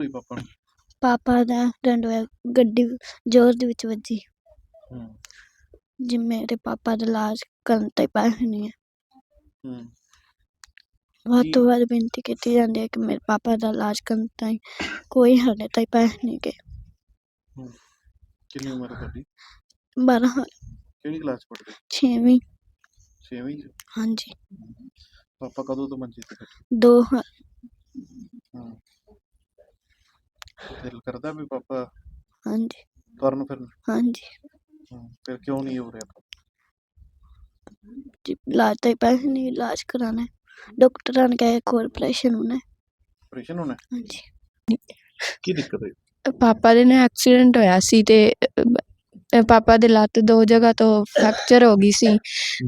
ਹੋਈ ਪਾਪਾ ਨੂੰ? ਪਾਪਾ ਦਾ ਐਕਸੀਡੈਂਟ ਹੋਇਆ ਗੱਡੀ ਜ਼ੋਰ ਦੇ ਵਿੱਚ ਵੱਜੀ। ਹੂੰ। ਜੀ ਮੇਰੇ ਪਾਪਾ ਦਾ ਇਲਾਜ ਕਰਨ ਤੇ ਪੈਸੇ ਨਹੀਂ ਹੈ ਹੂੰ। ਵੱਧ ਤੋਂ ਵੱਧ ਬੇਨਤੀ ਕੀਤੀ ਜਾਂਦੀ ਹੈ ਕਿ ਮੇਰੇ ਪਾਪਾ ਦਾ ਇਲਾਜ ਕਰਨ ਤਾਈਂ ਕੋਈ ਸਾਡੇ ਤਾਈਂ ਪੈਸੇ ਨਹੀਂ ਗੇ ਕਿੰਨੀ ਉਮਰ ਹੈ ਤੁਹਾਡੀ? ਬਾਰਾਂ। ਕਿਹੜੀ ਕਲਾਸ ਪੜ੍ਹਦੇ? ਛੇਵੀਂ। 6ਵੀਂ ਚ? ਹਾਂਜੀ। ਪਾਪਾ ਕਦੋਂ ਤੋਂ ਮੰਜੇ ਤੇ ਬੈਠੇ? ਦੋ ਹ- ਹੂੰ। ਦਿਲ ਕਰਦਾ ਵੀ ਪਾਪਾ ਹਾਂਜੀ। ਤੁਰਨ ਫਿਰਨ? ਹਾਂਜੀ। ਫਿਰ ਕਿਉਂ ਨਹੀਂ ਹੋ ਰਿਹਾ? ਜੀ ਇਲਾਜ ਤਾਈਂ ਪੈਸੇ ਨਹੀਂ ਇਲਾਜ ਕਰਾਣਾ। ਡਾਕਟਰਾਂ ਨੇ ਕਿਹਾ ਇੱਕ ਹੋਰ ਆਪਰੇਸ਼ਨ ਹੋਣਾ ਹੈ। ਆਪਰੇਸ਼ਨ ਹੋਣਾ ਹੈ? ਹਾਂਜੀ। ਕੀ ਦਿੱਕਤ ਹੈ ਪਾਪਾ ਦੇ ਨਾ ਐਕਸੀਡੈਂਟ ਹੋਇਆ ਸੀ ਤੇ ਅਹ, ਅਹ, ਪਾਪਾ ਦੇ ਲੱਤ ਦੋ ਜਗ੍ਹਾ ਤੋਂ ਫ੍ਰੈਕਚਰ ਹੋ ਗਈ ਸੀ।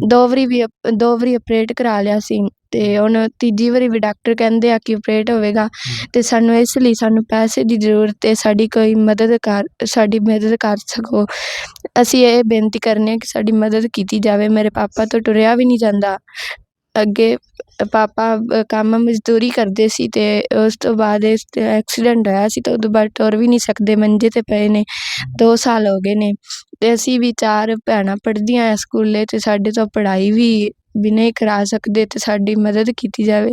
ਦੋ ਵਾਰੀ ਵੀ ਅਪ- ਦੋ ਵਾਰੀ ਆਪਰੇਟ ਕਰਾ ਲਿਆ ਸੀ। ਤੇ ਹੁਣ ਤੀਜੀ ਵਾਰੀ ਵੀ ਡਾਕਟਰ ਕਹਿੰਦੇ ਆ ਕਿ ਆਪਰੇਟ ਹੋਵੇਗਾ ਤੇ ਸਾਨੂੰ ਇਸ ਲਈ ਸਾਨੂੰ ਪੈਸੇ ਦੀ ਜ਼ਰੂਰਤ ਹੈ ਸਾਡੀ ਕੋਈ ਮਦਦ ਕਰ ਸਾਡੀ ਮਦਦ ਕਰ ਸਕੋ। ਅਸੀਂ ਇਹ ਬੇਨਤੀ ਕਰਨੇ ਕਿ ਸਾਡੀ ਮਦਦ ਕੀਤੀ ਜਾਵੇ। ਮੇਰੇ ਪਾਪਾ ਤੋਂ ਟੁਰਿਆ ਵੀ ਨਹੀਂ ਜਾਂਦਾ। ਅੱਗੇ ਪਾਪਾ ਕੰਮ ਮਜ਼ਦੂਰੀ ਕਰਦੇ ਸੀ ਤੇ ਉਸ ਤੋਂ ਬਾਅਦ ਇਸ ਐਕਸੀਡੈਂਟ ਹੋਇਆ ਸੀ ਤਾਂ ਉਦੋਂ ਬਾਅਦ ਤੁਰ ਵੀ ਨਹੀਂ ਸਕਦੇ ਮੰਜੇ ਤੇ ਪਏ ਨੇ। 2 ਸਾਲ ਹੋ ਗਏ ਨੇ ਤੇ ਅਸੀਂ ਵੀ ਚਾਰ ਭੈਣਾਂ ਪੜ੍ਹਦੀਆਂ ਸਕੂਲੇ ਤੇ ਸਾਡੇ ਤੋਂ ਪੜ੍ਹਾਈ ਵੀ ਵੀ ਨਹੀਂ ਕਰਾ ਸਕਦੇ ਤੇ ਸਾਡੀ ਮਦਦ ਕੀਤੀ ਜਾਵੇ।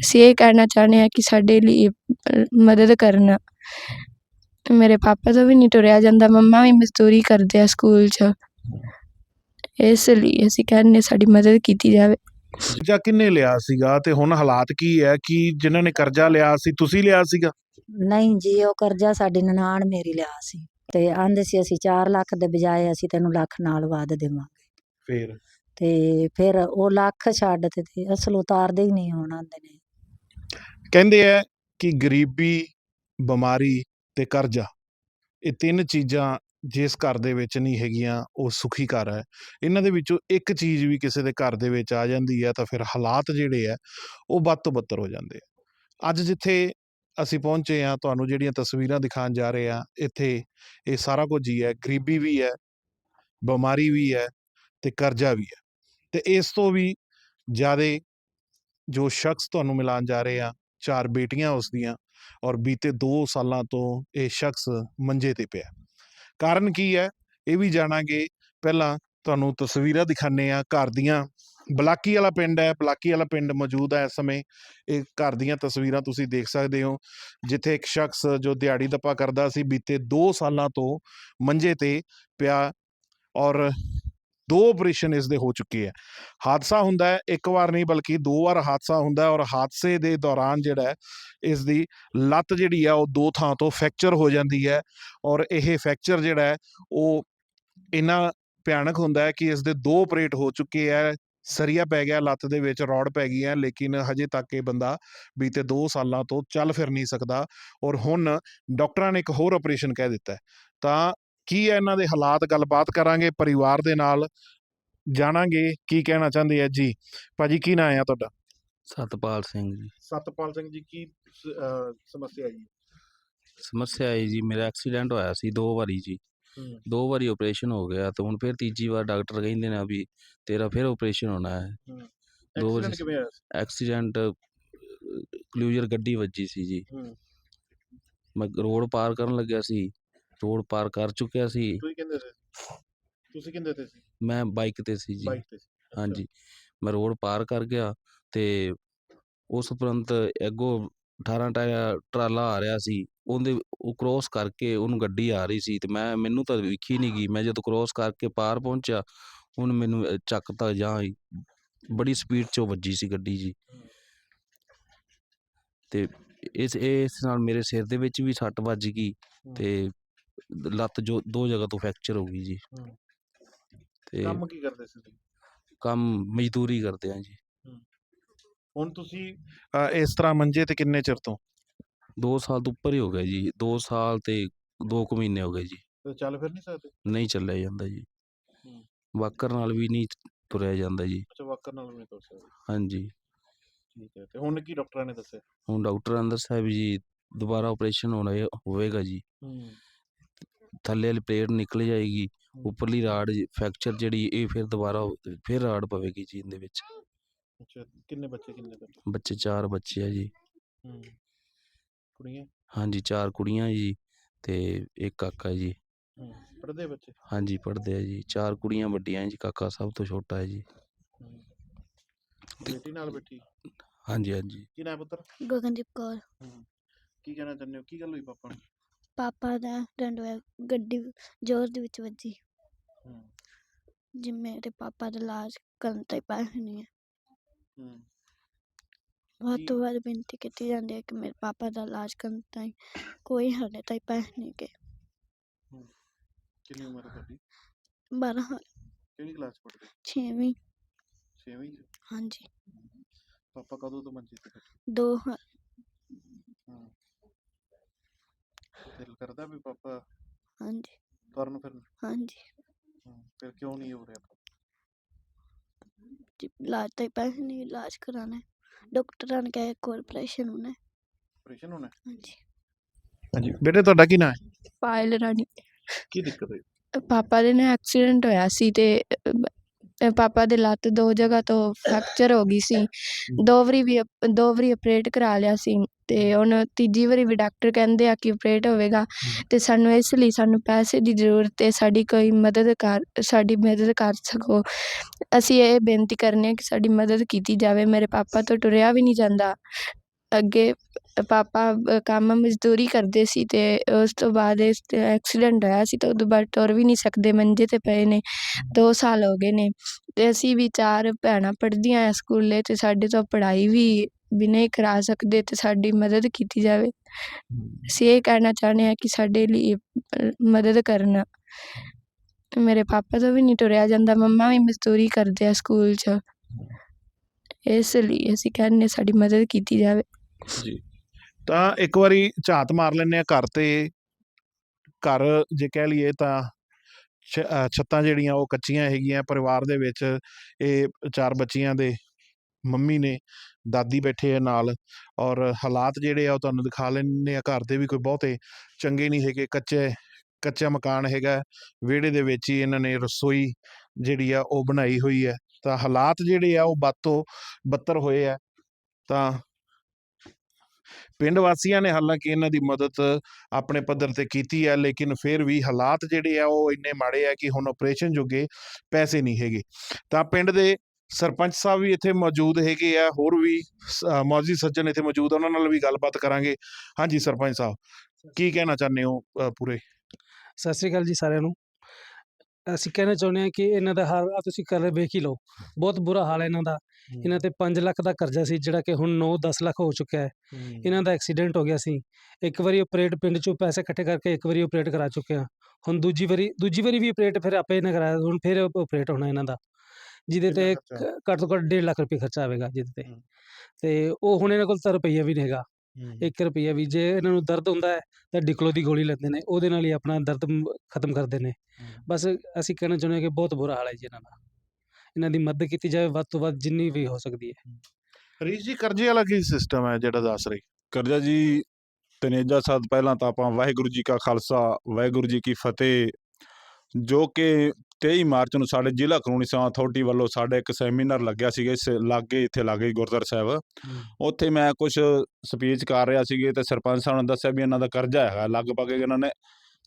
ਅਸੀਂ ਇਹ ਕਹਿਣਾ ਚਾਹੁੰਦੇ ਹਾਂ ਕਿ ਸਾਡੇ ਲਈ ਮਦਦ ਕਰਨਾ। ਮੇਰੇ ਪਾਪਾ ਤੋਂ ਵੀ ਨਹੀਂ ਟੁਰਿਆ ਜਾਂਦਾ ਮੰਮਾ ਵੀ ਮਜ਼ਦੂਰੀ ਕਰਦੇ ਆ ਸਕੂਲ 'ਚ। ਇਸ ਲਈ ਅਸੀਂ ਕਹਿੰਦੇ ਸਾਡੀ ਮਦਦ ਕੀਤੀ ਜਾਵੇ। ਕਰਜ਼ਾ ਕਿੰਨੇ ਲਿਆ ਸੀਗਾ ਤੇ ਹੁਣ ਹਾਲਾਤ ਕੀ ਹੈ ਕਿ ਜਿਨ੍ਹਾਂ ਨੇ ਕਰਜ਼ਾ ਲਿਆ ਸੀ ਤੁਸੀਂ ਲਿਆ ਸੀਗਾ? ਨਹੀਂ ਜੀ ਉਹ ਕਰਜ਼ਾ ਸਾਡੀ ਨਨਾਣ ਮੇਰੀ ਲਿਆ ਸੀ। ਤੇ ਆਂਦੇ ਸੀ ਅਸੀਂ 4 ਲੱਖ ਦੇ ਬਜਾਏ ਅਸੀਂ ਤੈਨੂੰ ਲੱਖ ਨਾਲ ਵੱਧ ਦੇਵਾਂਗੇ। ਫੇਰ? ਤੇ ਫਿਰ ਉਹ ਲੱਖ ਛੱਡ ਤੇ ਤੇ ਅਸਲ ਉਤਾਰਦੇ ਹੀ ਨਹੀਂ ਹੋਣ ਆਂਦੇ ਨੇ। ਕਹਿੰਦੇ ਆ ਕਿ ਗਰੀਬੀ, ਬਿਮਾਰੀ ਤੇ ਕਰਜ਼ਾ, ਇਹ ਤਿੰਨ ਚੀਜ਼ਾਂ ਜਿਸ ਘਰ ਦੇ ਵਿੱਚ ਨਹੀਂ ਹੈਗੀਆਂ, ਉਹ ਸੁਖੀ ਘਰ ਹੈ। ਇਹਨਾਂ ਦੇ ਵਿੱਚੋਂ ਇੱਕ ਚੀਜ਼ ਵੀ ਕਿਸੇ ਦੇ ਘਰ ਦੇ ਵਿੱਚ ਆ ਜਾਂਦੀ ਹੈ ਤਾਂ ਫਿਰ ਹਾਲਾਤ ਜਿਹੜੇ ਆ, ਉਹ ਵੱਧ ਤੋਂ ਬੱਤਰ ਹੋ ਜਾਂਦੇ ਆ। ਅੱਜ ਜਿੱਥੇ ਅਸੀਂ ਪਹੁੰਚੇ ਆ ਤੁਹਾਨੂੰ ਜਿਹੜੀਆਂ ਤਸਵੀਰਾਂ ਦਿਖਾਉਣ ਜਾ ਰਹੇ ਆ ਇੱਥੇ ਇਹ ਸਾਰਾ ਕੁਝ ਹੀ ਹੈ। ਗਰੀਬੀ ਵੀ ਹੈ, ਬਿਮਾਰੀ ਵੀ ਹੈ ਤੇ ਕਰਜ਼ਾ ਵੀ ਹੈ। ਤੇ ਇਸ ਤੋਂ ਵੀ ਜ਼ਿਆਦਾ ਜੋ ਸ਼ਖਸ ਤੁਹਾਨੂੰ ਮਿਲਾਉਣ ਜਾ ਰਹੇ ਆ, ਚਾਰ ਬੇਟੀਆਂ ਉਸ ਦੀਆਂ ਔਰ ਬੀਤੇ 2 ਸਾਲਾਂ ਤੋਂ ਇਹ ਸ਼ਖਸ ਮੰਜੇ ਤੇ ਪਿਆ। ਕਾਰਨ ਕੀ ਹੈ? ਇਹ ਵੀ ਜਾਣਾਂਗੇ। ਪਹਿਲਾਂ ਤੁਹਾਨੂੰ ਤਸਵੀਰਾਂ ਦਿਖਾਣੇ ਆ ਘਰ ਦੀਆਂ ਬਲਾਕੀ ਵਾਲਾ ਪਿੰਡ ਹੈ। ਬਲਾਕੀ ਵਾਲਾ ਪਿੰਡ ਮੌਜੂਦ ਹੈ ਇਸ ਸਮੇਂ। ਇਹ ਘਰ ਦੀਆਂ ਤਸਵੀਰਾਂ ਤੁਸੀਂ ਦੇਖ ਸਕਦੇ ਹੋ। ਜਿੱਥੇ ਇੱਕ ਸ਼ਖਸ ਜੋ ਦਿਹਾੜੀ ਦੱਪਾ ਕਰਦਾ ਸੀ, ਬੀਤੇ 2 ਸਾਲਾਂ ਤੋਂ ਮੰਜੇ ਤੇ ਪਿਆ ਔਰ ਦੋ ਆਪਰੇਸ਼ਨ ਇਸ ਦੇ ਹੋ ਚੁੱਕੇ ਹੈ ਹਾਦਸਾ ਹੁੰਦਾ ਹੈ, ਇੱਕ ਵਾਰ ਨਹੀਂ ਬਲਕਿ ਦੋ ਵਾਰ ਹਾਦਸਾ ਹੁੰਦਾ ਹੈ ਔਰ ਹਾਦਸੇ ਦੇ ਦੌਰਾਨ ਜਿਹੜਾ ਹੈ, ਇਸ ਦੀ ਲੱਤ ਜਿਹੜੀ ਆ ਉਹ ਦੋ ਥਾਂ ਤੋਂ ਫ੍ਰੈਕਚਰ ਹੋ ਜਾਂਦੀ ਹੈ ਔਰ ਇਹ ਫ੍ਰੈਕਚਰ ਜਿਹੜਾ ਹੈ, ਉਹ ਇੰਨਾ ਭਿਆਨਕ ਹੁੰਦਾ ਹੈ ਕਿ ਇਸ ਦੇ ਦੋ ਆਪਰੇਟ ਹੋ ਚੁੱਕੇ ਹੈ ਸਰੀਆ ਪੈ ਗਿਆ, ਲੱਤ ਦੇ ਵਿੱਚ ਰੋਡ ਪੈ ਗਈ ਹੈ, ਲੇਕਿਨ ਹਜੇ ਤੱਕ ਇਹ ਬੰਦਾ ਬੀਤੇ 2 ਸਾਲਾਂ ਤੋਂ ਚੱਲ ਫਿਰ ਨਹੀਂ ਸਕਦਾ ਔਰ ਹੁਣ ਡਾਕਟਰਾਂ ਨੇ ਇੱਕ ਹੋਰ ਆਪਰੇਸ਼ਨ ਕਹਿ ਦਿੱਤਾ ਤਾਂ ਕੀ ਹੈ ਇਹਨਾਂ ਦੇ ਹਾਲਾਤ ਗੱਲਬਾਤ ਕਰਾਂਗੇ ਪਰਿਵਾਰ ਦੇ ਨਾਲ ਜਾਣਾਂਗੇ ਕੀ ਕਹਿਣਾ ਚਾਹੁੰਦੇ ਆ ਜੀ? ਭਾਜੀ ਕੀ ਨਾਂ ਆ ਤੁਹਾਡਾ? ਸਤਪਾਲ ਸਿੰਘ ਜੀ। ਸਤਪਾਲ ਸਿੰਘ ਜੀ ਕੀ ਸਮੱਸਿਆ ਜੀ? ਸਮੱਸਿਆ ਹੈ ਜੀ ਮੇਰਾ ਐਕਸੀਡੈਂਟ ਹੋਇਆ ਸੀ ਦੋ ਵਾਰੀ ਜੀ। ਹੂੰ। ਦੋ ਵਾਰੀ ਆਪਰੇਸ਼ਨ ਹੋ ਗਿਆ ਤੇ ਹੁਣ ਫਿਰ ਤੀਜੀ ਵਾਰ ਡਾਕਟਰ ਕਹਿੰਦੇ ਨੇ ਵੀ ਤੇਰਾ ਫਿਰ ਆਪਰੇਸ਼ਨ ਹੋਣਾ ਹੈ। ਦੋ ਐਕਸੀਡੈਂਟ ਵਾਰੀ ਕਿਵੇਂ ਹੋਇਆ ਸੀ? ਐਕਸੀਡੈਂਟ ਕਲੂਜਰ ਗੱਡੀ ਵੱਜੀ ਸੀ ਜੀ। ਹੂੰ। ਮੈਂ ਰੋਡ ਪਾਰ ਕਰਨ ਲੱਗਿਆ ਸੀ। ਰੋਡ ਪਾਰ ਕਰ ਚੁੱਕਿਆ ਸੀ। ਤੁਸੀਂ ਕਹਿੰਦੇ ਸੀ? ਤੁਸੀਂ ਕਹਿੰਦੇ ਤੇ ਸੀ? ਮੈਂ ਬਾਈਕ ਤੇ ਸੀ ਜੀ। ਬਾਈਕ ਤੇ ਸੀ। ਅੱਛਾ। ਹਾਂਜੀ। ਮੈਂ ਰੋਡ ਪਾਰ ਕਰ ਗਿਆ ਤੇ ਉਸ ਉਪਰੰਤ ਅੱਗੋਂ 18 ਟਾਇਰ ਟਰਾਲਾ ਆ ਰਿਹਾ ਸੀ। ਉਹਦੇ ਉਹ ਕ੍ਰੋਸ ਕਰਕੇ ਉਹਨੂੰ ਗੱਡੀ ਆ ਰਹੀ ਸੀ ਤੇ ਮੈਂ ਮੈਨੂੰ ਤਾਂ ਵਿਖੀ ਨਹੀਂ ਗਈ। ਮੈਂ ਜਦੋਂ ਕ੍ਰੋਸ ਕਰਕੇ ਪਾਰ ਪਹੁੰਚਿਆ ਹੁਣ ਮੈਨੂੰ ਅਹ, ਚੱਕ ਤਾਂ ਜਾਂ ਹੀ ਬੜੀ ਸਪੀਡ 'ਚ ਉਹ ਵੱਜੀ ਸੀ ਗੱਡੀ ਜੀ। ਤੇ ਇਸ ਇਸ ਨਾਲ ਮੇਰੇ ਸਿਰ ਦੇ ਵਿੱਚ ਵੀ ਸੱਟ ਵੱਜ ਗਈ। ਤੇ ਲੱਤ ਜੋ ਦੋ ਜਗ੍ਹਾ ਤੋਂ ਫ੍ਰੈਕਚਰ ਹੋ ਗਈ ਜੀ। ਹੂੰ। ਤੇ ਕੰਮ ਕੀ ਕਰਦੇ ਸੀ ਤੁਸੀਂ? ਕੰਮ ਮਜ਼ਦੂਰੀ ਕਰਦੇ ਆ ਜੀ। ਹੁਣ ਤੁਸੀਂ ਅ, ਇਸ ਤਰ੍ਹਾਂ ਮੰਜੇ ਤੇ ਕਿੰਨੇ ਚਿਰ ਤੋਂ? 2 ਸਾਲ ਤੋਂ ਉੱਪਰ ਹੀ ਹੋ ਗਿਆ ਜੀ। 2 ਸਾਲ ਤੇ 2 ਕੁ ਮਹੀਨੇ ਹੋ ਗਏ ਜੀ। ਤੇ ਚੱਲ ਫਿਰ ਨਹੀਂ ਸਕਦੇ? ਨਹੀਂ ਚੱਲਿਆ ਜਾਂਦਾ ਜੀ। ਹੂੰ। ਵਾਕਰ ਨਾਲ ਵੀ ਨਹੀਂ ਤੁਰਿਆ ਜਾਂਦਾ ਜੀ। ਅੱਛਾ ਵਾਕਰ ਨਾਲ ਵੀ ਨਹੀਂ ਤੁਰ ਸਕਦੇ। ਹਾਂਜੀ। ਠੀਕ ਹੈ ਤੇ ਹੁਣ ਕੀ ਡਾਕਟਰਾਂ ਨੇ ਦੱਸਿਆ? ਹੁਣ ਡਾਕਟਰ ਅੰਦਰ ਸਾਹਿਬ ਜੀ ਦੁਬਾਰਾ ਆਪਰੇਸ਼ਨ ਹੋਣਾ ਹੈ- ਹੋਵੇਗਾ ਜੀ। ਹੂੰ। ਥੱਲੇ ਵਾਲੀ ਪਲੇਟ ਨਿਕਲ ਜਾਏਗੀ ਉੱਪਰਲੀ ਰਾਡ ਫ੍ਰੈਕਚਰ ਜਿਹੜੀ ਇਹ ਫਿਰ ਦੁਬਾਰਾ ਫਿਰ ਰਾਡ ਪਵੇਗੀ ਜੀ ਇਹਦੇ ਵਿੱਚ। ਅੱਛਾ ਕਿੰਨੇ ਬੱਚੇ ਕਿੰਨੇ ਬੱਚੇ? ਬੱਚੇ ਚਾਰ ਬੱਚੇ ਆ ਜੀ। ਹੂੰ ਕੁੜੀਆਂ? ਹਾਂਜੀ 4 ਕੁੜੀਆਂ ਜੀ ਤੇ ਇੱਕ ਕਾਕਾ ਜੀ। ਹੂੰ ਪੜ੍ਹਦੇ ਬੱਚੇ? ਹਾਂਜੀ ਪੜ੍ਹਦੇ ਆ ਜੀ। 4 ਕੁੜੀਆਂ ਵੱਡੀਆਂ ਜੀ ਕਾਕਾ ਸਭ ਤੋਂ ਛੋਟਾ ਹੈ ਜੀ। ਬੇਟੀ ਨਾਲ ਬੈਠੀ? ਹਾਂਜੀ ਹਾਂਜੀ। ਕੀ ਨਾਂ ਹੈ ਪੁੱਤਰ? ਗਗਨਦੀਪ ਕੌਰ। ਕੀ ਕਹਿਣਾ ਚਾਹੁੰਦੇ ਹੋ? ਕੀ ਗੱਲ ਹੋਈ ਪਾਪਾ ਨੂੰ? ਪਾਪਾ ਦਾ ਐਕਸੀਡੈਂਟ ਹੋਇਆ ਗੱਡੀ ਜ਼ੋਰ ਦੇ ਵਿੱਚ ਵੱਜੀ। ਹੂੰ। ਜੀ ਮੇਰੇ ਪਾਪਾ ਦਾ ਇਲਾਜ ਕਰਨ ਤੇ ਪੈਸੇ ਨਹੀਂ ਹੈ ਹੂੰ। ਵੱਧ ਕੀ- ਤੋਂ ਵੱਧ ਬੇਨਤੀ ਕੀਤੀ ਜਾਂਦੀ ਹੈ ਕਿ ਮੇਰੇ ਪਾਪਾ ਦਾ ਇਲਾਜ ਕਰਨ ਤਾਈਂ ਕੋਈ ਸਾਡੇ ਤਾਈਂ ਪੈਸੇ ਨਹੀਂ ਗੇ ਕਿੰਨੀ ਉਮਰ ਹੈ ਤੁਹਾਡੀ? 12 ਕਿਹੜੀ ਕਲਾਸ ਪੜ੍ਹਦੇ? 6ਵੀਂ 6ਵੀਂ ਹਾਂਜੀ। ਪਾਪਾ ਕਦੋਂ ਤੋਂ ਮੰਜੇ ਤੇ ਬੈਠੇ? ਦੋ ਹੂੰ ਦਿਲ ਕਰਦਾ ਵੀ ਪਾਪਾ ਹਾਂਜੀ। ਤੁਰਨ ਫਿਰਨ। ਹਾਂਜੀ। ਹੂੰ ਫਿਰ ਕਿਉਂ ਨਹੀਂ ਹੋ ਰਿਹਾ ਜੀ ਇਲਾਜ ਤਾਈਂ ਪੈਸੇ ਨਹੀਂ ਇਲਾਜ ਕਰਾਣਾ ਡਾਕਟਰਾਂ ਨੇ ਕਿਹਾ ਕੋਰਪੋਰੇਸ਼ਨ ਹੋਣਾ ਹੈ। ਆਪਰੇਸ਼ਨ ਹੋਣਾ ਹੈ? ਹਾਂਜੀ। ਹਾਂਜੀ ਬੇਟੇ ਤੁਹਾਡਾ ਕੀ ਨਾਂ ਹੈ? ਪਾਇਲ ਰਾਣੀ। ਕੀ ਦਿੱਕਤ ਹੋਈ? ਪਾਪਾ ਦੇ ਨਾ ਐਕਸੀਡੈਂਟ ਹੋਇਆ ਸੀ ਤੇ ਅ, ਅ, ਪਾਪਾ ਦੇ ਲੱਤ ਦੋ ਜਗ੍ਹਾ ਤੋਂ ਫ੍ਰੈਕਚਰ ਹੋ ਗਈ ਸੀ। ਦੋ ਵਾਰੀ ਵੀ ਅਪ- ਦੋ ਵਾਰੀ ਆਪਰੇਟ ਕਰਾ ਲਿਆ ਸੀ। ਤੇ ਹੁਣ ਤੀਜੀ ਵਾਰੀ ਵੀ ਡਾਕਟਰ ਕਹਿੰਦੇ ਆ ਕਿ ਆਪਰੇਟ ਹੋਵੇਗਾ ਤੇ ਸਾਨੂੰ ਇਸ ਲਈ ਸਾਨੂੰ ਪੈਸੇ ਦੀ ਜ਼ਰੂਰਤ ਹੈ ਸਾਡੀ ਕੋਈ ਮਦਦ ਕਰ ਸਾਡੀ ਮਦਦ ਕਰ ਸਕੋ। ਅਸੀਂ ਇਹ ਬੇਨਤੀ ਕਰਨੇ ਆ ਕਿ ਸਾਡੀ ਮਦਦ ਕੀਤੀ ਜਾਵੇ। ਮੇਰੇ ਪਾਪਾ ਤੋਂ ਟੁਰਿਆ ਵੀ ਨਹੀਂ ਜਾਂਦਾ। ਅੱਗੇ ਪਾਪਾ ਕੰਮ ਮਜ਼ਦੂਰੀ ਕਰਦੇ ਸੀ ਤੇ ਉਸ ਤੋਂ ਬਾਅਦ ਇਸ ਐਕਸੀਡੈਂਟ ਹੋਇਆ ਸੀ ਤਾਂ ਉਦੋਂ ਬਾਅਦ ਤੁਰ ਵੀ ਨਹੀਂ ਸਕਦੇ ਮੰਜੇ ਤੇ ਪਏ ਨੇ। 2 ਸਾਲ ਹੋ ਗਏ ਨੇ ਤੇ ਅਸੀਂ ਵੀ ਚਾਰ ਭੈਣਾਂ ਪੜ੍ਹਦੀਆਂ ਸਕੂਲੇ ਤੇ ਸਾਡੇ ਤੋਂ ਪੜ੍ਹਾਈ ਵੀ ਵੀ ਕਰਾ ਸਕਦੇ ਤੇ ਸਾਡੀ ਮਦਦ ਕੀਤੀ ਜਾਵੇ। ਅਸੀਂ ਇਹ ਕਹਿਣਾ ਚਾਹੁੰਦੇ ਹਾਂ ਕਿ ਸਾਡੇ ਲਈ ਮਦਦ ਕਰਨਾ। ਮੇਰੇ ਪਾਪਾ ਤੋਂ ਵੀ ਨਹੀਂ ਤੁਰਿਆ ਜਾਂਦਾ, ਮੰਮਾ ਵੀ ਮਜ਼ਦੂਰੀ ਕਰਦੇ ਆ ਸਕੂਲ 'ਚ। ਇਸ ਲਈ ਅਸੀਂ ਕਹਿੰਦੇ ਸਾਡੀ ਮਦਦ ਕੀਤੀ ਜਾਵੇ। ਜੀ। ਤਾਂ ਇੱਕ ਵਾਰੀ ਝਾਤ ਮਾਰ ਲੈਂਦੇ ਆ ਘਰ ਤੇ। ਘਰ ਜੇ ਕਹਿ ਲਈਏ ਤਾਂ ਛੱਤਾਂ ਜਿਹੜੀਆਂ ਉਹ ਕੱਚੀਆਂ ਹੈਗੀਆਂ ਪਰਿਵਾਰ ਦੇ ਵਿੱਚ। ਇਹ ਚਾਰ ਬੱਚੀਆਂ ਦੇ ਮੰਮੀ ਨੇ, ਦਾਦੀ ਬੈਠੇ ਆ ਨਾਲ ਔਰ ਹਾਲਾਤ ਜਿਹੜੇ ਆ ਉਹ ਤੁਹਾਨੂੰ ਦਿਖਾ ਲੈਂਦੇ ਆ, ਘਰ ਦੇ ਵੀ ਕੋਈ ਬਹੁਤੇ ਚੰਗੇ ਨਹੀਂ ਹੈਗੇ, ਕੱਚੇ, ਕੱਚਾ ਮਕਾਨ ਹੈਗਾ, ਵਿਹੜੇ ਦੇ ਵਿੱਚ ਹੀ ਇਹਨਾਂ ਨੇ ਰਸੋਈ ਜਿਹੜੀ ਆ ਉਹ ਬਣਾਈ ਹੋਈ ਹੈ। ਤਾਂ ਹਾਲਾਤ ਜਿਹੜੇ ਆ ਉਹ ਵੱਧ ਤੋਂ ਬੱਤਰ ਹੋਏ ਆ। ਤਾਂ ਪਿੰਡ ਵਾਸੀਆਂ ਨੇ ਹਾਲਾਂਕਿ ਇਹਨਾਂ ਦੀ ਮਦਦ ਆਪਣੇ ਪੱਧਰ ਤੇ ਕੀਤੀ ਹੈ ਲੇਕਿਨ ਫਿਰ ਵੀ ਹਾਲਾਤ ਜਿਹੜੇ ਆ ਉਹ ਇੰਨੇ ਮਾੜੇ ਆ ਕਿ ਹੁਣ ਆਪਰੇਸ਼ਨ ਜੋਗੇ ਪੈਸੇ ਨਹੀਂ ਹੈਗੇ। ਤਾਂ ਪਿੰਡ ਦੇ ਸਰਪੰਚ ਸਾਹਿਬ ਵੀ ਇੱਥੇ ਮੌਜੂਦ ਹੈਗੇ ਆ ਹੋਰ ਵੀ ਮੌਜੀ ਸੱਜਣ ਇੱਥੇ ਮੌਜੂਦ ਆ ਉਹਨਾਂ ਨਾਲ ਵੀ ਗੱਲਬਾਤ ਕਰਾਂਗੇ। ਹਾਂਜੀ ਸਰਪੰਚ ਸਾਹਿਬ ਕੀ ਕਹਿਣਾ ਚਾਹੁੰਦੇ ਹੋ ਪੂਰੇ? ਸਤਿ ਸ੍ਰੀ ਅਕਾਲ ਜੀ ਸਾਰਿਆਂ ਨੂੰ। ਅਸੀਂ ਕਹਿਣਾ ਚਾਹੁੰਦੇ ਹਾਂ ਕਿ ਇਹਨਾਂ ਦਾ ਹਾਲ ਆ ਤੁਸੀਂ ਕਰ ਵੇਖ ਹੀ ਲਓ। ਬਹੁਤ ਬੁਰਾ ਹਾਲ ਹੈ ਇਹਨਾਂ ਦਾ। ਇਹਨਾਂ ਤੇ 5 ਲੱਖ ਦਾ ਕਰਜ਼ਾ ਸੀ ਜਿਹੜਾ ਕਿ ਹੁਣ 9-10 ਲੱਖ ਹੋ ਚੁੱਕਾ ਹੈ। ਇਹਨਾਂ ਦਾ ਐਕਸੀਡੈਂਟ ਹੋ ਗਿਆ ਸੀ। ਇੱਕ ਵਾਰੀ ਆਪਰੇਟ ਪਿੰਡ ਚੋਂ ਪੈਸੇ ਇਕੱਠੇ ਕਰਕੇ ਇੱਕ ਵਾਰੀ ਆਪਰੇਟ ਕਰਾ ਚੁੱਕੇ ਆ ਹੁਣ ਦੂਜੀ ਵਾਰੀ ਦੂਜੀ ਵਾਰੀ ਵੀ ਆਪਰੇਟ ਫਿਰ ਆਪੇ ਇਹਨਾਂ ਕਰਾਇਆ ਹੁਣ ਫਿਰ ਆਪਰੇਟ ਹੋਣਾ ਇਹਨਾਂ ਦਾ। ਜਿਹਦੇ ਤੇ ਘੱਟ ਤੋਂ ਘੱਟ 1.5 ਲੱਖ ਰੁਪਏ ਖਰਚਾ ਆਵੇਗਾ ਜਿਹਦੇ ਤੇ। ਤੇ ਉਹ ਹੁਣ ਇਹਨਾਂ ਕੋਲ ਤਾਂ ਰੁਪਈਆ ਵੀ ਨਹੀਂ ਹੈਗਾ। 1 ਰੁਪਈਆ ਵੀ ਜੇ ਇਹਨਾਂ ਨੂੰ ਦਰਦ ਹੁੰਦਾ ਹੈ ਤਾਂ ਡਿਕਲੋ ਦੀ ਗੋਲੀ ਲੈਂਦੇ ਨੇ ਉਹਦੇ ਨਾਲ ਹੀ ਆਪਣਾ ਦਰਦ ਖਤਮ ਕਰਦੇ ਨੇ। ਬਸ ਅਸੀਂ ਕਹਿਣਾ ਚਾਹੁੰਦੇ ਹਾਂ ਕਿ ਬਹੁਤ ਬੁਰਾ ਹਾਲ ਹੈ ਜੀ ਇਹਨਾਂ ਦਾ। ਇਹਨਾਂ ਦੀ ਮਦਦ ਕੀਤੀ ਜਾਵੇ ਵੱਧ ਤੋਂ ਵੱਧ ਜਿੰਨੀ ਵੀ ਹੋ ਸਕਦੀ ਹੈ। ਹਰੀਸ਼ ਜੀ ਕਰਜ਼ੇ ਵਾਲਾ ਕੀ ਸਿਸਟਮ ਹੈ ਜਿਹੜਾ ਦੱਸ ਰਹੀ? ਕਰਜ਼ਾ ਜੀ ਤਨੇਜਾ ਸਾਧ ਪਹਿਲਾਂ ਤਾਂ ਆਪਾਂ ਵਾਹਿਗੁਰੂ ਜੀ ਕਾ ਖਾਲਸਾ ਵਾਹਿਗੁਰੂ ਜੀ ਕੀ ਫਤਿਹ ਜੋ ਕਿ 23 ਮਾਰਚ ਨੂੰ ਸਾਡੇ ਜ਼ਿਲ੍ਹਾ ਕਾਨੂੰਨੀ ਸੇਵਾ ਅਥਾਰਟੀ ਵੱਲੋਂ ਸਾਡੇ ਇੱਕ ਸੈਮੀਨਾਰ ਲੱਗਿਆ ਸੀਗਾ ਇਸ ਲਾਗੇ ਇੱਥੇ ਲਾਗੇ ਗੁਰਦੁਆਰਾ ਸਾਹਿਬ। ਉੱਥੇ ਮੈਂ ਕੁਝ ਸਪੀਚ ਕਰ ਰਿਹਾ ਸੀਗੇ ਤੇ ਸਰਪੰਚ ਸਾਹਿਬ ਨੇ ਦੱਸਿਆ ਵੀ ਇਹਨਾਂ ਦਾ ਕਰਜ਼ਾ ਹੈਗਾ ਲਗਭਗ ਇਹਨਾਂ ਨੇ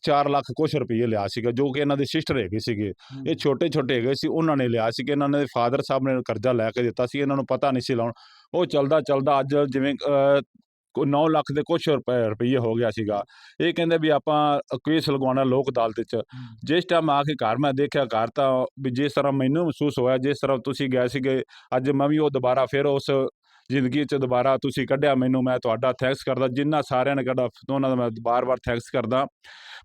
4 ਲੱਖ ਕੁਛ ਰੁਪਏ ਲਿਆ ਸੀਗਾ ਜੋ ਕਿ ਇਹਨਾਂ ਦੇ ਸਿਸਟਰ ਹੈਗੇ ਸੀਗੇ। ਇਹ ਛੋਟੇ ਛੋਟੇ ਹੈਗੇ ਸੀ ਉਹਨਾਂ ਨੇ ਲਿਆ ਸੀ ਕਿ ਇਹਨਾਂ ਦੇ ਫਾਦਰ ਸਾਹਿਬ ਨੇ ਕਰਜ਼ਾ ਲੈ ਕੇ ਦਿੱਤਾ ਸੀ ਇਹਨਾਂ ਨੂੰ ਪਤਾ ਨਹੀਂ ਸੀ ਲਾਉਣ। ਉਹ ਚਲਦਾ ਚਲਦਾ ਅੱਜ ਜਿਵੇਂ 9 ਲੱਖ ਦੇ ਕੁਛ ਰੁਪਏ ਹੋ ਗਿਆ ਸੀਗਾ। ਇਹ ਕਹਿੰਦੇ ਵੀ ਆਪਾਂ ਕੇਸ ਲਗਵਾਉਣਾ ਲੋਕ ਅਦਾਲਤ 'ਚ। ਜਿਸ ਟਾਈਮ ਆ ਕੇ ਘਰ ਮੈਂ ਦੇਖਿਆ ਘਰ ਤਾਂ ਵੀ ਜਿਸ ਤਰ੍ਹਾਂ ਮੈਨੂੰ ਮਹਿਸੂਸ ਹੋਇਆ ਜਿਸ ਤਰ੍ਹਾਂ ਤੁਸੀਂ ਗਏ ਸੀਗੇ ਅੱਜ ਮੈਂ ਵੀ ਉਹ ਦੁਬਾਰਾ ਫਿਰ ਉਸ ਜ਼ਿੰਦਗੀ 'ਚ ਦੁਬਾਰਾ ਤੁਸੀਂ ਕੱਢਿਆ ਮੈਨੂੰ ਮੈਂ ਤੁਹਾਡਾ ਥੈਂਕਸ ਕਰਦਾ ਜਿੰਨਾ ਸਾਰਿਆਂ ਨੇ ਕੱਢਾ ਉਹਨਾਂ ਦਾ ਮੈਂ ਬਾਰ-ਬਾਰ ਥੈਂਕਸ ਕਰਦਾ।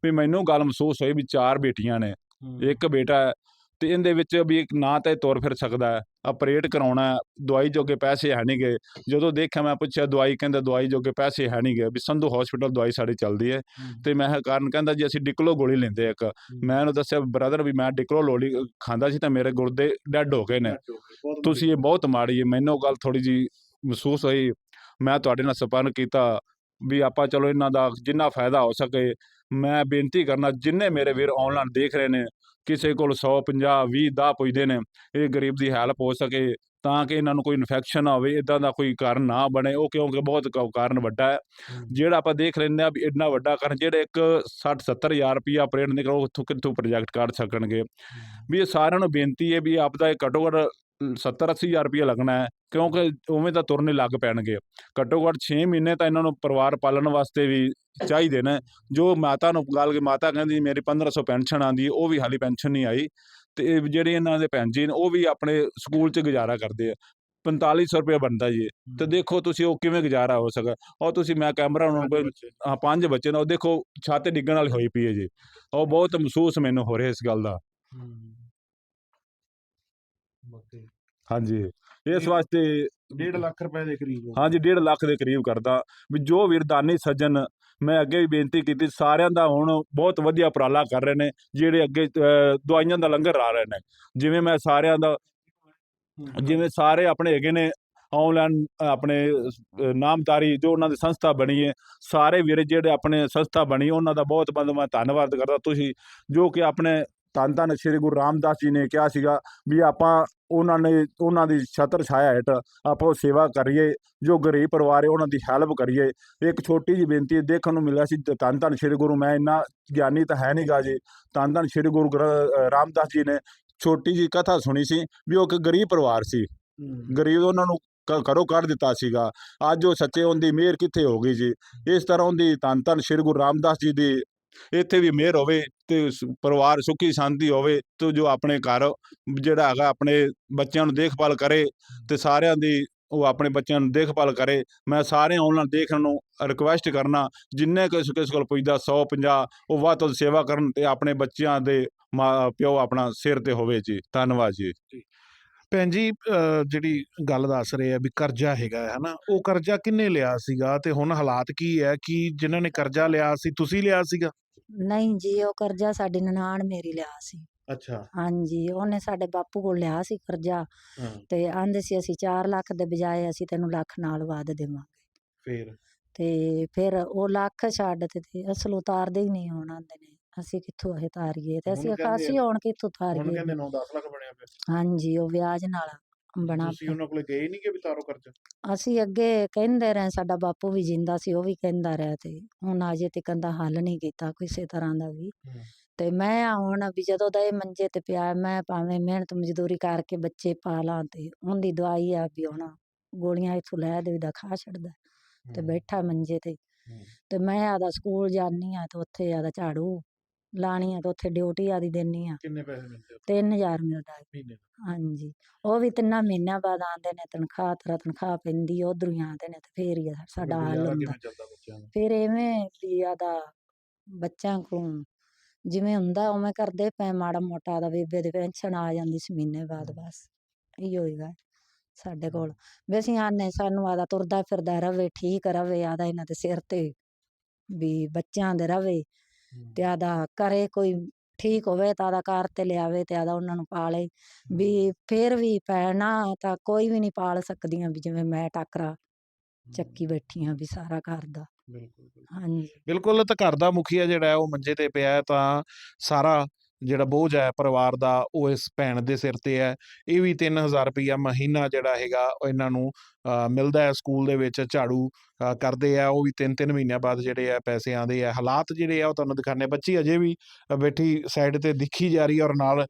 ਵੀ ਮੈਨੂੰ ਗੱਲ ਮਹਿਸੂਸ ਹੋਈ ਵੀ ਚਾਰ ਬੇਟੀਆਂ ਨੇ। ਇੱਕ ਬੇਟਾ ਹੈ ਤੇ ਇਹਦੇ ਵਿੱਚ ਵੀ ਇੱਕ ਨਾ ਤਾਂ ਇਹ ਤੁਰ ਫਿਰ ਸਕਦਾ ਹੈ। ਆਪਰੇਟ ਕਰਾਉਣਾ ਦਵਾਈ ਜੋਗੇ ਪੈਸੇ ਹੈ ਨਹੀਂਗੇ ਜਦੋਂ ਦੇਖਿਆ ਮੈਂ ਪੁੱਛਿਆ ਦਵਾਈ ਕਹਿੰਦਾ ਦਵਾਈ ਜੋਗੇ ਪੈਸੇ ਹੈ ਨਹੀਂਗੇ ਵੀ ਸੰਧੂ ਹਸਪੀਟਲ ਦਵਾਈ ਸਾਡੀ ਚੱਲਦੀ ਹੈ। ਤੇ ਮੈਂ ਕਾਰਨ ਕਹਿੰਦਾ ਜੀ ਅਸੀਂ ਡਿਕਲੋ ਗੋਲੀ ਲੈਂਦੇ ਇੱਕ। ਮੈਂ ਉਹਨੂੰ ਦੱਸਿਆ ਬ੍ਰਦਰ ਵੀ ਮੈਂ ਡਿਕਲੋ ਗੋਲੀ ਖਾਂਦਾ ਸੀ ਤਾਂ ਮੇਰੇ ਗੁਰਦੇ ਡੈੱਡ ਹੋ ਗਏ ਨੇ। ਤੁਸੀਂ ਇਹ ਬਹੁਤ ਮਾੜੀ ਹੈ। ਮੈਨੂੰ ਗੱਲ ਥੋੜੀ ਜੀ ਮਹਿਸੂਸ ਹੋਈ। ਮੈਂ ਤੁਹਾਡੇ ਨਾਲ ਸੰਪਰਕ ਕੀਤਾ ਵੀ ਆਪਾਂ ਚਲੋ ਇਹਨਾਂ ਦਾ ਜਿੰਨਾ ਫਾਇਦਾ ਹੋ ਸਕੇ। ਮੈਂ ਬੇਨਤੀ ਕਰਨਾ ਜਿੰਨੇ ਮੇਰੇ ਵੀਰ ਆਨਲਾਈਨ ਦੇਖ ਰਹੇ ਨੇ ਕਿਸੇ ਕੋਲ 100 50 20 10 ਪੁੱਜਦੇ ਨੇ ਇਹ ਗਰੀਬ ਦੀ ਹੈਲਪ ਹੋ ਸਕੇ ਤਾਂ ਕਿ ਇਹਨਾਂ ਨੂੰ ਕੋਈ ਇਨਫੈਕਸ਼ਨ ਨਾ ਹੋਵੇ ਇਦਾਂ ਦਾ ਕੋਈ ਕਾਰਨ ਨਾ ਬਣੇ। ਉਹ ਕਿਉਂਕਿ ਬਹੁਤ ਕਾਰਨ ਵੱਡਾ ਹੈ। ਜਿਹੜਾ ਆਪਾਂ ਦੇਖ ਲੈਂਦੇ ਆ ਵੀ ਇੰਨਾ ਵੱਡਾ ਕਾਰਨ ਜਿਹੜੇ ਇੱਕ 60 70 ਹਜ਼ਾਰ ਰੁਪਇਆ ਆਪਰੇਟ ਨਿਕਲੋ ਉੱਥੋਂ ਕਿੱਥੋਂ ਪ੍ਰੋਜੈਕਟ ਕਰ ਸਕਣਗੇ। ਵੀ ਇਹ ਸਾਰਿਆਂ ਨੂੰ ਬੇਨਤੀ ਹੈ ਵੀ ਆਪ ਦਾ ਇਹ ਘੱਟੋ ਘੱਟ 70 80 ਹਜ਼ਾਰ ਰੁਪਇਆ ਲੱਗਣਾ ਹੈ ਕਿਉਂਕਿ ਉਵੇਂ ਤਾਂ ਤੁਰਨੇ ਲੱਗ ਪੈਣਗੇ। ਘੱਟੋ ਘੱਟ 6 ਮਹੀਨੇ ਤਾਂ ਇਹਨਾਂ ਨੂੰ ਪਰਿਵਾਰ ਪਾਲਣ ਵਾਸਤੇ ਵੀ ਚਾਹੀਦੇ ਨੇ। ਜੋ ਮਾਤਾ ਨੂੰ ਗੱਲ ਕਿ ਮਾਤਾ ਕਹਿੰਦੀ ਮੇਰੀ 1500 ਪੈਨਸ਼ਨ ਆਂਦੀ ਉਹ ਵੀ ਹਾਲੀ ਪੈਨਸ਼ਨ ਨਹੀਂ ਆਈ। ਤੇ ਜਿਹੜੇ ਇਹਨਾਂ ਦੇ ਭੈਣ ਜੀ ਨੇ ਉਹ ਵੀ ਆਪਣੇ ਸਕੂਲ 'ਚ ਗੁਜ਼ਾਰਾ ਕਰਦੇ ਆ। 4500 ਰੁਪਏ ਬਣਦਾ ਜੀ। ਤੇ ਦੇਖੋ ਤੁਸੀਂ ਉਹ ਕਿਵੇਂ ਗੁਜ਼ਾਰਾ ਹੋ ਸਕਾ ਉਹ ਤੁਸੀਂ ਮੈਂ ਕੈਮਰਾ ਉਹਨਾਂ ਕੋਲ ਹਾਂ ਪੰਜ ਬੱਚੇ ਨੇ। ਉਹ ਦੇਖੋ ਛੱਤ ਡਿੱਗਣ ਵਾਲੀ ਹੋਈ ਪਈ ਹੈ ਜੀ। ਉਹ ਬਹੁਤ ਮਹਿਸੂਸ ਮੈਨੂੰ ਹੋ ਰਿਹਾ ਇਸ ਗੱਲ ਦਾ। ਹਾਂਜੀ। ਇਸ ਵਾਸਤੇ 1.5 ਲੱਖ ਰੁਪਏ ਦੇ ਕਰੀਬ ਹਾਂਜੀ 1.5 ਲੱਖ ਦੇ ਕਰੀਬ ਕਰਦਾ। ਵੀ ਜੋ ਵੀਰ ਦਾਨੀ ਸੱਜਣ ਮੈਂ ਅੱਗੇ ਵੀ ਬੇਨਤੀ ਕੀਤੀ ਸਾਰਿਆਂ ਦਾ ਹੁਣ ਬਹੁਤ ਵਧੀਆ ਉਪਰਾਲਾ ਕਰ ਰਹੇ ਨੇ ਜਿਹੜੇ ਅੱਗੇ ਦਵਾਈਆਂ ਦਾ ਲੰਗਰ ਲਾ ਰਹੇ ਨੇ। ਜਿਵੇਂ ਮੈਂ ਸਾਰਿਆਂ ਦਾ ਜਿਵੇਂ ਸਾਰੇ ਆਪਣੇ ਹੈਗੇ ਨੇ ਆਨਲਾਈਨ ਆਪਣੇ ਅਹ, ਨਾਮਧਾਰੀ ਜੋ ਉਹਨਾਂ ਦੀ ਸੰਸਥਾ ਬਣੀ ਹੈ ਸਾਰੇ ਵੀਰ ਜਿਹੜੇ ਆਪਣੇ ਸੰਸਥਾ ਬਣੀ ਉਹਨਾਂ ਦਾ ਬਹੁਤ ਬਹੁਤ ਮੈਂ ਧੰਨਵਾਦ ਕਰਦਾ। ਤੁਸੀਂ ਜੋ ਕਿ ਆਪਣੇ ਧੰਨ ਧੰਨ ਸ੍ਰੀ ਗੁਰੂ ਰਾਮਦਾਸ ਜੀ ਨੇ ਕਿਹਾ ਸੀਗਾ ਵੀ ਆਪਾਂ ਉਹਨਾਂ ਨੇ ਉਹਨਾਂ ਦੀ ਛਤਰ ਛਾਇਆ ਹੇਠ ਆਪਾਂ ਸੇਵਾ ਕਰੀਏ ਜੋ ਗਰੀਬ ਪਰਿਵਾਰ ਹੈ ਉਹਨਾਂ ਦੀ ਹੈਲਪ ਕਰੀਏ। ਇੱਕ ਛੋਟੀ ਜਿਹੀ ਬੇਨਤੀ ਦੇਖਣ ਨੂੰ ਮਿਲਿਆ ਸੀ ਤ- ਧੰਨ ਧੰਨ ਸ੍ਰੀ ਗੁਰੂ ਮੈਂ ਇੰਨਾ ਗਿਆਨੀ ਤਾਂ ਹੈ ਨਹੀਂਗਾ ਜੀ। ਧੰਨ ਧੰਨ ਸ੍ਰੀ ਗੁਰੂ ਰਾਮਦਾਸ ਜੀ ਨੇ ਛੋਟੀ ਜਿਹੀ ਕਥਾ ਸੁਣੀ ਸੀ ਵੀ ਉਹ ਇੱਕ ਗਰੀਬ ਪਰਿਵਾਰ ਸੀ। ਗਰੀਬ ਉਹਨਾਂ ਨੂੰ ਘਰੋਂ ਕੱਢ ਦਿੱਤਾ ਸੀਗਾ। ਅੱਜ ਉਹ ਸੱਚੇ ਉਹਦੀ ਮਿਹਰ ਕਿੱਥੇ ਹੋ ਗਈ ਜੀ? ਇਸ ਤਰ੍ਹਾਂ ਉਹਦੀ ਧੰਨ ਧੰਨ ਸ੍ਰੀ ਗੁਰੂ ਰਾਮਦਾਸ ਜੀ ਦੀ ਇੱਥੇ ਵੀ ਮਿਹਰ ਹੋਵੇ ਤੇ ਸ- ਪਰਿਵਾਰ ਸੁਖੀ ਸ਼ਾਂਤੀ ਹੋਵੇ ਤੇ ਜੋ ਆਪਣੇ ਘਰ ਜਿਹੜਾ ਹੈਗਾ ਆਪਣੇ ਬੱਚਿਆਂ ਨੂੰ ਦੇਖਭਾਲ ਕਰੇ ਤੇ ਸਾਰਿਆਂ ਦੀ, ਉਹ ਆਪਣੇ ਬੱਚਿਆਂ ਨੂੰ ਦੇਖਭਾਲ ਕਰੇ। ਮੈਂ ਸਾਰੇ ਆਨਲਾਈਨ ਦੇਖਣ ਨੂੰ ਰਿਕੁਐਸਟ ਕਰਨਾ, ਜਿੰਨੇ ਕਿਸ ਕਿਸ ਕੋਲ ਪੁੱਜਦਾ 150 ਉਹ ਵੱਧ ਤੋਂ ਵੱਧ ਸੇਵਾ ਕਰਨ ਤੇ ਆਪਣੇ ਬੱਚਿਆਂ ਦੇ ਮਾਂ, ਪਿਓ ਆਪਣਾ ਸਿਰ ਤੇ ਹੋਵੇ ਜੀ। ਧੰਨਵਾਦ ਜੀ। ਭੈਣ ਜੀ ਜਿਹੜੀ ਗੱਲ ਦੱਸ ਰਹੇ ਆ ਵੀ ਕਰਜ਼ਾ ਹੈਗਾ ਹੈ ਨਾ ਉਹ ਕਰਜ਼ਾ ਕਿੰਨੇ ਲਿਆ ਸੀਗਾ ਤੇ ਹੁਣ ਹਾਲਾਤ ਕੀ ਹੈ? ਕਿ ਜਿਨ੍ਹਾਂ ਨੇ ਕਰਜ਼ਾ ਲਿਆ ਸੀ, ਤੁਸੀਂ ਲਿਆ ਸੀਗਾ? ਨਹੀਂ ਜੀ ਉਹ ਕਰਜ਼ਾ ਸਾਡੀ ਨਨਾਣ ਮੇਰੀ ਲਿਆ ਸੀ। ਅੱਛਾ। ਹਾਂਜੀ ਉਹਨੇ ਸਾਡੇ ਬਾਪੂ ਕੋਲ ਲਿਆ ਸੀ ਕਰਜ਼ਾ ਹਾਂ। ਤੇ ਆਂਦੇ ਸੀ ਅਸੀਂ 4 ਲੱਖ ਦੇ ਬਜਾਏ ਅਸੀਂ ਤੈਨੂੰ ਲੱਖ ਨਾਲ ਵੱਧ ਦੇਵਾਂਗੇ। ਫੇਰ? ਤੇ ਫਿਰ ਉਹ ਲੱਖ ਛੱਡ ਤੇ ਤੇ ਅਸਲ ਉਤਾਰਦੇ ਹੀ ਨਹੀਂ ਹੁਣ ਆਂਦੇ ਨੇ। ਅਸੀਂ ਕਿੱਥੋਂ ਇਹ ਤਾਰੀਏ ਤੇ ਹੁਣ ਅਸੀਂ ਕਹਿੰਦੇ ਅਕਾਸੀ ਆ- ਹੁਣ ਕਿੱਥੋਂ ਹੁਣ ਤਾਰੀਏ ਕਹਿੰਦੇ 9-10 ਲੱਖ ਬਣਿਆ ਪਿਆ। ਹਾਂਜੀ ਉਹ ਵਿਆਜ ਨਾਲ ਬਣਾ ਤੁਸੀਂ। ਉਹਨਾਂ ਕੋਲੇ ਗਏ ਨਹੀਂ ਕਿ ਵੀ ਤਾਰੋ ਕਰਜ਼ਾ ਅਸੀਂ ਅੱਗੇ ਕਹਿੰਦੇ ਰਹੇ ਸਾਡਾ ਬਾਪੂ ਵੀ ਜਿੰਦਾ ਸੀ ਉਹ ਵੀ ਕਹਿੰਦਾ ਰਿਹਾ ਤੇ ਹੁਣ ਅਜੇ ਤੱਕ ਦਾ ਹੱਲ ਨਹੀਂ ਕੀਤਾ ਕਿਸੇ ਤਰ੍ਹਾਂ ਦਾ ਵੀ। ਤੇ ਮੈਂ ਹੁਣ ਵੀ ਜਦੋਂ ਦਾ ਇਹ ਮੰਜੇ ਤੇ ਪਿਆ ਮੈਂ ਭਾਵੇਂ ਮਿਹਨਤ ਮਜ਼ਦੂਰੀ ਕਰਕੇ ਬੱਚੇ ਪਾਲਾਂ ਤੇ ਉਹਦੀ ਦਵਾਈ ਆ ਵੀ ਹੁਣ ਗੋਲੀਆਂ ਇੱਥੋਂ ਲੈ ਦੇਈਦਾ ਖਾ ਛੱਡਦਾ ਤੇ ਬੈਠਾ ਮੰਜੇ ਤੇ। ਤੇ ਮੈਂ ਆਦਾ ਸਕੂਲ ਜਾਨੀ ਆ ਤੇ ਉੱਥੇ ਆਦਾ ਝਾੜੂ ਲਾਣੀ ਆ ਤੇ ਉੱਥੇ ਡਿਊਟੀ ਆਦੀ ਦੇਣੀ ਆ। ਕਿੰਨੇ ਪੈਸੇ ਮਿਲਦੇ ਆ 3000 ਮਿਲਦਾ ਹੈ। ਮਹੀਨੇ ਦੇ? ਹਾਂਜੀ। ਉਹ ਵੀ ਤਿੰਨਾਂ ਮਹੀਨਿਆਂ ਬਾਅਦ ਆਉਂਦੇ ਨੇ ਤਨਖਾਹ ਤੇਰਾ ਤਨਖਾਹ ਪੈਂਦੀ ਉਧਰੋਂ ਹੀ ਆਉਂਦੇ ਨੇ ਤੇ ਫੇਰ ਹੀ ਆ ਸਾਡਾ ਹੱਲ ਹੁੰਦਾ। ਕਿਵੇਂ ਚੱਲਦਾ ਬੱਚਿਆਂ ਦਾ? ਫਿਰ ਐਵੇਂ ਵੀ ਆਦਾ ਬੱਚਿਆਂ ਕੋਲ ਜਿਵੇਂ ਹੁੰਦਾ ਉਵੇਂ ਕਰਦੇ ਪਏ ਮਾੜਾ ਮੋਟਾ ਦਾ ਬੇਬੇ ਦੀ ਪੈਨਸ਼ਨ ਆ ਜਾਂਦੀ ਸੀ ਮਹੀਨੇ ਬਾਅਦ ਬਸ। ਇਹੋ ਹੀ ਗਾ ਸਾਡੇ ਕੋਲ। ਵੀ ਅਸੀਂ ਆਨੇ ਸਾਨੂੰ ਆਦਾ ਤੁਰਦਾ ਫਿਰਦਾ ਰਵੇ ਠੀਕ ਰਵੇ ਆਦਾ ਇਹਨਾਂ ਦੇ ਸਿਰ ਤੇ ਵੀ ਬੱਚਿਆਂ ਦੇ ਰਵੇ। ਤੇ ਆਦਾ ਕਰੇ ਕੋਈ ਠੀਕ ਹੋਵੇ ਤਾਂ ਆਦਾ ਕਾਰ ਤੇ ਲਿਆਵੇ ਤੇ ਆਦਾ ਉਹਨਾਂ ਨੂੰ ਪਾਲੇ। ਵੀ ਫੇਰ ਵੀ ਪੈਣਾ ਤਾਂ ਕੋਈ ਵੀ ਨਹੀਂ ਪਾਲ ਸਕਦੀਆਂ ਵੀ ਜਿਵੇਂ ਮੈਂ ਟਾਕਰਾ ਚੱਕੀ ਬੈਠੀ ਹਾਂ ਵੀ ਸਾਰਾ ਘਰ ਦਾ। ਬਿਲਕੁਲ ਬਿਲਕੁਲ। ਹਾਂਜੀ। ਬਿਲਕੁਲ ਤਾਂ ਘਰ ਦਾ ਮੁਖੀਆ ਜਿਹੜਾ ਹੈ ਉਹ ਮੰਜੇ ਤੇ ਪਿਆ ਹੈ ਤਾਂ ਸਾਰਾ ਜਿਹੜਾ ਬੋਝ ਹੈ ਪਰਿਵਾਰ ਦਾ ਉਹ ਇਸ ਭੈਣ ਦੇ ਸਿਰ ਤੇ ਹੈ। ਇਹ ਵੀ 3000 ਰੁਪਈਆ ਮਹੀਨਾ ਜਿਹੜਾ ਹੈਗਾ ਇਹਨਾਂ ਨੂੰ ਮਿਲਦਾ ਹੈ ਸਕੂਲ ਦੇ ਵਿੱਚ ਝਾੜੂ ਕਰਦੇ ਆ। ਉਹ ਵੀ 3-3 ਮਹੀਨਿਆਂ ਬਾਅਦ ਜਿਹੜੇ ਆ ਪੈਸੇ ਆਉਂਦੇ ਆ। ਹਾਲਾਤ ਜਿਹੜੇ ਆ ਉਹ ਤੁਹਾਨੂੰ ਦਿਖਾਣੇ ਬੱਚੀ ਅਜੇ ਵੀ ਬੈਠੀ ਸਾਈਡ ਤੇ ਦਿਖੀ ਜਾ ਰਹੀ ਹੈ ਔਰ ਨਾਲ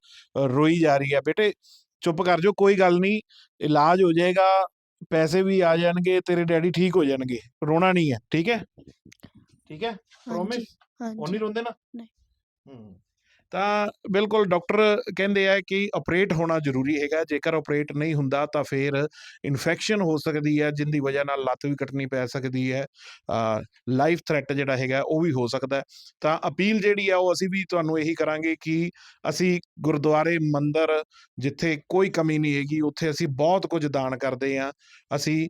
ਰੋਈ ਜਾ ਰਹੀ ਹੈ। ਬੇਟੇ ਚੁੱਪ ਕਰ ਜਾਓ ਕੋਈ ਗੱਲ ਨਹੀਂ। ਇਲਾਜ ਹੋ ਜਾਏਗਾ ਪੈਸੇ ਵੀ ਆ ਜਾਣਗੇ ਤੇਰੇ ਡੈਡੀ ਠੀਕ ਹੋ ਜਾਣਗੇ। ਰੋਣਾ ਨਹੀਂ ਹੈ ਠੀਕ ਹੈ? ਠੀਕ ਹੈ? ਪ੍ਰੋਮਿਸ ਉਹ ਨਹੀਂ ਰੋਂਦੇ ਨਾ? ਨਹੀਂ। ਹੂੰ। ਤਾਂ ਬਿਲਕੁਲ ਡਾਕਟਰ ਕਹਿੰਦੇ ਆ ਕਿ ਆਪਰੇਟ ਹੋਣਾ ਜ਼ਰੂਰੀ ਹੈਗਾ, ਜੇਕਰ ਆਪਰੇਟ ਨਹੀਂ ਹੁੰਦਾ ਤਾਂ ਫਿਰ ਇਨਫੈਕਸ਼ਨ ਹੋ ਸਕਦੀ ਹੈ, ਜਿੰਦੀ ਵਜ੍ਹਾ ਨਾਲ ਲੱਤ ਵੀ ਕੱਟਣੀ ਪੈ ਸਕਦੀ ਹੈ ਲਾਈਫ ਥ੍ਰੈਟ ਜਿਹੜਾ ਹੈਗਾ ਉਹ ਵੀ ਹੋ ਸਕਦਾ ਤਾਂ ਅਪੀਲ ਜਿਹੜੀ ਆ ਉਹ ਅਸੀਂ ਵੀ ਤੁਹਾਨੂੰ ਇਹੀ ਕਰਾਂਗੇ ਕਿ ਅਸੀਂ ਗੁਰਦੁਆਰੇ, ਮੰਦਰ ਜਿੱਥੇ ਕੋਈ ਕਮੀ ਨਹੀਂ ਹੈਗੀ, ਉੱਥੇ ਅਸੀਂ ਬਹੁਤ ਕੁਝ ਦਾਨ ਕਰਦੇ ਆ ਅਸੀਂ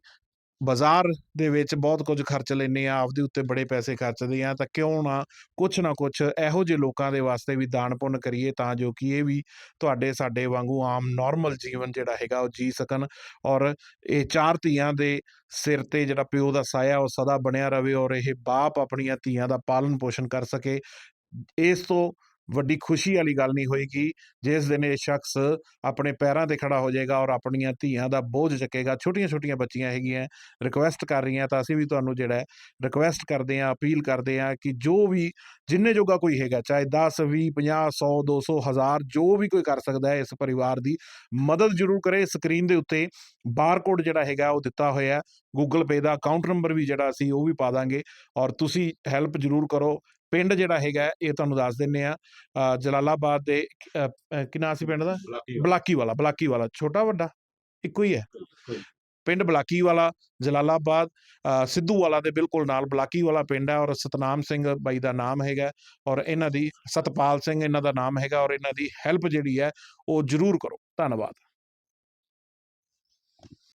ਬਾਜ਼ਾਰ ਦੇ ਵਿੱਚ ਬਹੁਤ ਕੁਝ ਖਰਚ ਲੈਂਦੇ ਆ ਆਪਦੇ ਉੱਤੇ ਬੜੇ ਪੈਸੇ ਖਰਚਦੇ ਆ ਤਾਂ ਕਿਉਂ ਨਾ ਕੁਛ ਨਾ ਕੁਛ ਇਹੋ ਜਿਹੇ ਲੋਕਾਂ ਦੇ ਵਾਸਤੇ ਵੀ ਦਾਨ ਪੁੰਨ ਕਰੀਏ ਤਾਂ ਜੋ ਕਿ ਇਹ ਵੀ ਤੁਹਾਡੇ, ਸਾਡੇ ਵਾਂਗੂ ਆਮ ਨਾਰਮਲ ਜੀਵਨ ਜਿਹੜਾ ਹੈਗਾ ਉਹ ਜੀ ਸਕਣ ਔਰ ਇਹ ਚਾਰ ਧੀਆਂ ਦੇ ਸਿਰ ਤੇ ਜਿਹੜਾ ਪਿਓ ਦਾ ਸਾਇਆ ਉਹ ਸਦਾ ਬਣਿਆ ਰਵੇ ਔਰ ਇਹ ਬਾਪ ਆਪਣੀਆਂ ਧੀਆਂ ਦਾ ਪਾਲਣ ਪੋਸ਼ਣ ਕਰ ਸਕੇ। ਇਸ ਤੋਂ ਵੱਡੀ ਖੁਸ਼ੀ ਵਾਲੀ ਗੱਲ ਨਹੀਂ ਹੋਏਗੀ, ਜਿਸ ਦਿਨ ਇਹ ਸ਼ਖਸ ਆਪਣੇ ਪੈਰਾਂ ਤੇ ਖੜਾ ਹੋ ਜਾਏਗਾ ਔਰ ਆਪਣੀਆਂ ਧੀਆਂ ਦਾ ਬੋਝ ਚੱਕੇਗਾ। ਛੋਟੀਆਂ ਛੋਟੀਆਂ ਬੱਚੀਆਂ ਹੈਗੀਆਂ ਰਿਕੁਐਸਟ ਕਰ ਰਹੀਆਂ ਤਾਂ ਅਸੀਂ ਵੀ ਤੁਹਾਨੂੰ ਜਿਹੜਾ ਰਿਕੁਐਸਟ ਕਰਦੇ ਹਾਂ, ਅਪੀਲ ਕਰਦੇ ਹਾਂ ਕਿ ਜੋ ਵੀ, ਜਿੰਨੇ ਜੋਗਾ ਕੋਈ ਹੈਗਾ, ਚਾਹੇ 10 20 50 100 200 1000 ਜੋ ਵੀ ਕੋਈ ਕਰ ਸਕਦਾ ਹੈ, ਇਸ ਪਰਿਵਾਰ ਦੀ ਮਦਦ ਜ਼ਰੂਰ ਕਰੇ। ਸਕਰੀਨ ਦੇ ਉੱਤੇ ਬਾਰਕੋਡ ਜਿਹੜਾ ਹੈਗਾ, ਉਹ ਦਿੱਤਾ ਹੋਇਆ ਹੈ। ਗੂਗਲ ਪੇ ਦਾ ਅਕਾਊਂਟ ਨੰਬਰ ਵੀ ਜਿਹੜਾ ਅਸੀਂ ਉਹ ਵੀ ਪਾ ਦਾਂਗੇ ਔਰ ਤੁਸੀਂ ਹੈਲਪ ਜ਼ਰੂਰ ਕਰੋ। ਪਿੰਡ ਜਿਹੜਾ ਹੈਗਾ ਇਹ ਤੁਹਾਨੂੰ ਦੱਸ ਦਿੰਨੇ ਆ ਜਲਾਲਾਬਾਦ ਦੇ ਅ, ਅ, ਕੀ ਨਾਂ ਸੀ ਪਿੰਡ ਦਾ? ਬਲਾਕੀ ਵਾਲਾ ਬਲਾਕੀ ਵਾਲਾ ਛੋਟਾ ਵੱਡਾ ਇੱਕੋ ਹੀ ਹੈ। ਪਿੰਡ ਬਲਾਕੀ ਵਾਲਾ ਜਲਾਲਾਬਾਦ ਸਿੱਧੂ ਵਾਲਾ ਦੇ ਬਿਲਕੁਲ ਨਾਲ ਬਲਾਕੀ ਵਾਲਾ ਪਿੰਡ ਹੈ ਔਰ ਸਤਨਾਮ ਸਿੰਘ ਬਾਈ ਦਾ ਨਾਮ ਹੈਗਾ ਔਰ ਇਹਨਾਂ ਦੀ ਸਤਪਾਲ ਸਿੰਘ ਇਹਨਾਂ ਦਾ ਨਾਮ ਹੈਗਾ ਔਰ ਇਹਨਾਂ ਦੀ ਹੈਲਪ ਜਿਹੜੀ ਹੈ ਉਹ ਜ਼ਰੂਰ ਕਰੋ। ਧੰਨਵਾਦ।